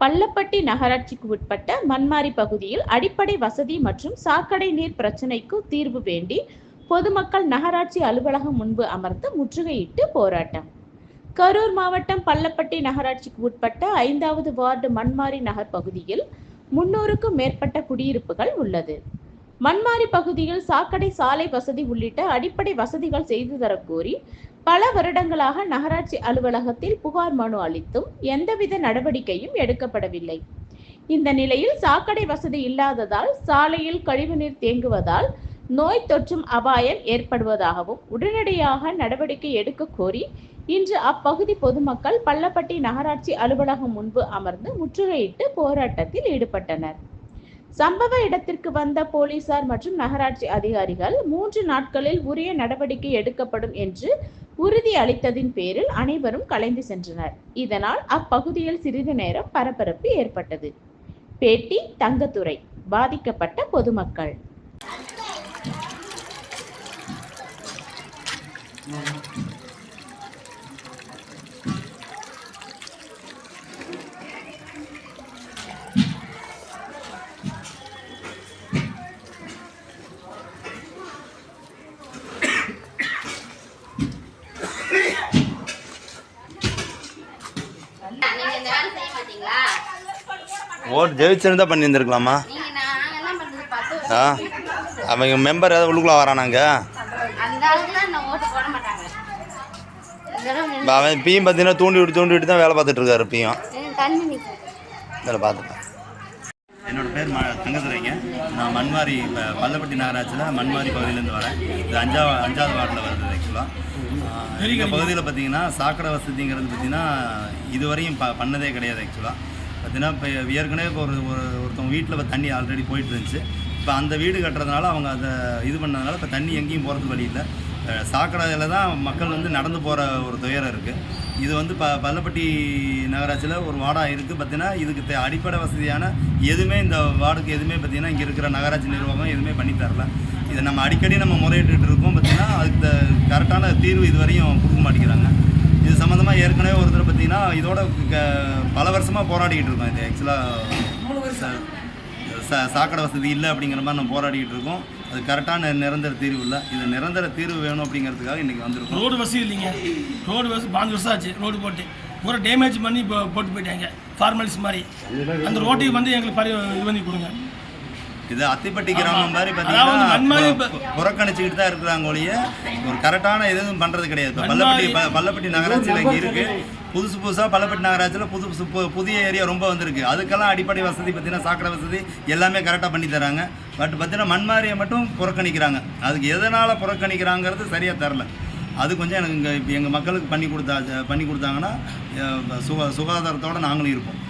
பள்ளப்பட்டி நகராட்சிக்கு உட்பட்ட மண்மாரி பகுதியில் அடிப்படை வசதி மற்றும் சாக்கடை நீர் பிரச்சினைக்கு தீர்வு வேண்டி பொதுமக்கள் நகராட்சி அலுவலகம் முன்பு அமர்ந்து முற்றுகையிட்டு போராட்டம். கரூர் மாவட்டம் பள்ளப்பட்டி நகராட்சிக்கு உட்பட்ட ஐந்தாவது வார்டு மண்மாரி நகர் பகுதியில் முன்னூறுக்கும் மேற்பட்ட குடியிருப்புகள் உள்ளது. மண்மாரி பகுதியில் சாக்கடை சாலை வசதி உள்ளிட்ட அடிப்படை வசதிகள் செய்து தரக்கோரி பல வருடங்களாக நகராட்சி அலுவலகத்தில் புகார் மனு அளித்தும் எந்தவித நடவடிக்கையும் எடுக்கப்படவில்லை. இந்த நிலையில் சாக்கடை வசதி இல்லாததால் சாலையில் கழிவுநீர் தேங்குவதால் நோய் தொற்றும் அபாயம் ஏற்படுவதாகவும் உடனடியாக நடவடிக்கை எடுக்க கோரி இன்று அப்பகுதி பொதுமக்கள் பள்ளப்பட்டி நகராட்சி அலுவலகம் முன்பு அமர்ந்து முற்றுகையிட்டு போராட்டத்தில் ஈடுபட்டனர். சம்பவ இடத்திற்கு வந்த போலீசார் மற்றும் நகராட்சி அதிகாரிகள் மூன்று நாட்களில் உரிய நடவடிக்கை எடுக்கப்படும் என்று உறுதி அளித்ததின் பேரில் அனைவரும் கலைந்து சென்றனர். இதனால் அப்பகுதியில் சிறிது நேரம் பரபரப்பு ஏற்பட்டது. பேட்டி தங்கத்துறை பாதிக்கப்பட்ட பொதுமக்கள். நீங்க இந்த வேலை செய்ய மாட்டீங்களா ஓட்டு ஜெயிச்சிருந்தா பண்ணியிருந்துருக்கலாமா? ஆ அவங்க மெம்பர் ஏதாவது உள்ளுக்குள்ள வரானாங்க அவன் இப்பயும் பார்த்தீங்கன்னா தூண்டி விட்டு தூண்டி விட்டு தான் வேலை பார்த்துட்டு இருக்காரு இப்பயும். இதில் பார்த்துட்டேன் என்னோட பேர் ம தங்கதுரைங்க. நான் மண்மாரி இப்போ பள்ளப்பட்டி நகராட்சியில் மண்வாரி பகுதியிலேருந்து வரேன். இது அஞ்சாவது அஞ்சாவது வார்டில் வருது ஆக்சுவலாக எங்கள் பகுதியில் பார்த்தீங்கன்னா சாக்கடை வசதிங்கிறது பார்த்தீங்கன்னா இதுவரையும் ப பண்ணதே கிடையாது ஆக்சுவலாக பார்த்தீங்கன்னா இப்போ ஏற்கனவே இப்போ ஒரு ஒரு ஒருத்தவங்க வீட்டில் இப்போ தண்ணி ஆல்ரெடி போயிட்டு இருந்துச்சு இப்போ அந்த வீடு கட்டுறதுனால அவங்க அதை இது பண்ணதுனால இப்போ தண்ணி எங்கேயும் போகிறதுக்கு வழி இல்லை. சாக்கடையில் தான் மக்கள் வந்து நடந்து போகிற ஒரு துயரம் இருக்குது இது வந்து ப பள்ளப்பட்டி நகராட்சியில் ஒரு வார்டாக இருக்குது பார்த்தீங்கன்னா இதுக்கு தே- அடிப்படை வசதியான எதுவுமே இந்த வார்டுக்கு எதுவுமே பார்த்தீங்கன்னா இங்கே இருக்கிற நகராட்சி நிர்வாகம் எதுவுமே பண்ணி தரல. இதை நம்ம அடிக்கடி நம்ம முறையிட்டு இருக்கோம். பார்த்தீங்கன்னா அதுக்கு கரெக்டான தீர்வு இதுவரையும் கொடுக்க மாட்டேங்கிறாங்க. இது சம்மந்தமாக ஏற்கனவே ஒருத்தர் பார்த்தீங்கன்னா இதோட பல வருஷமாக போராடிக்கிட்டு இருக்கோம் இது ஆக்சுவலாக சாக்கடை வசதி இல்லை அப்படிங்கிற மாதிரி நம்ம போராடிக்கிட்டு இருக்கோம். அது கரெக்டான நிரந்தர தீர்வு இல்லை. இது நிரந்தர தீர்வு வேணும் அப்படிங்கிறதுக்காக இன்றைக்கி வந்திருக்கோம். ரோடு வசதி இல்லைங்க. ரோடு வசதி பாஞ்சு வருஷம் ஆச்சு ரோடு போட்டு. பூரா டேமேஜ் பண்ணி இப்போ போட்டு போயிட்டாங்க. ஃபார்மாலிட்டிஸ் மாதிரி. அந்த ரோட்டையும் வந்து எங்களுக்கு பரி இது பண்ணி கொடுங்க. இது அத்திப்பட்டி கிராமம் மாதிரி பார்த்தீங்கன்னா புறக்கணிச்சுக்கிட்டு தான் இருக்கிறாங்க ஒழிய ஒரு கரெக்டான எதுவும் பண்ணுறது கிடையாது. இப்போ பள்ளப்பட்டி பள்ளப்பட்டி நகராட்சியில் இங்கே இருக்குது புதுசு புதுசாக பள்ளப்பட்டி நகராட்சியில் புது புதுசு புதிய ஏரியா ரொம்ப வந்திருக்கு. அதுக்கெல்லாம் அடிப்படை வசதி பார்த்தீங்கன்னா சாக்கடை வசதி எல்லாமே கரெக்டாக பண்ணி தராங்க. பட் பார்த்தீங்கன்னா மண்மாரியை மட்டும் புறக்கணிக்கிறாங்க. அதுக்கு எதனால் புறக்கணிக்கிறாங்கிறது சரியாக தரல அது கொஞ்சம் எனக்கு இங்கே இப்போ எங்கள் மக்களுக்கு பண்ணி கொடுத்தா பண்ணி கொடுத்தாங்கன்னா சுகா சுகாதாரத்தோடு நாங்களும் இருப்போம்.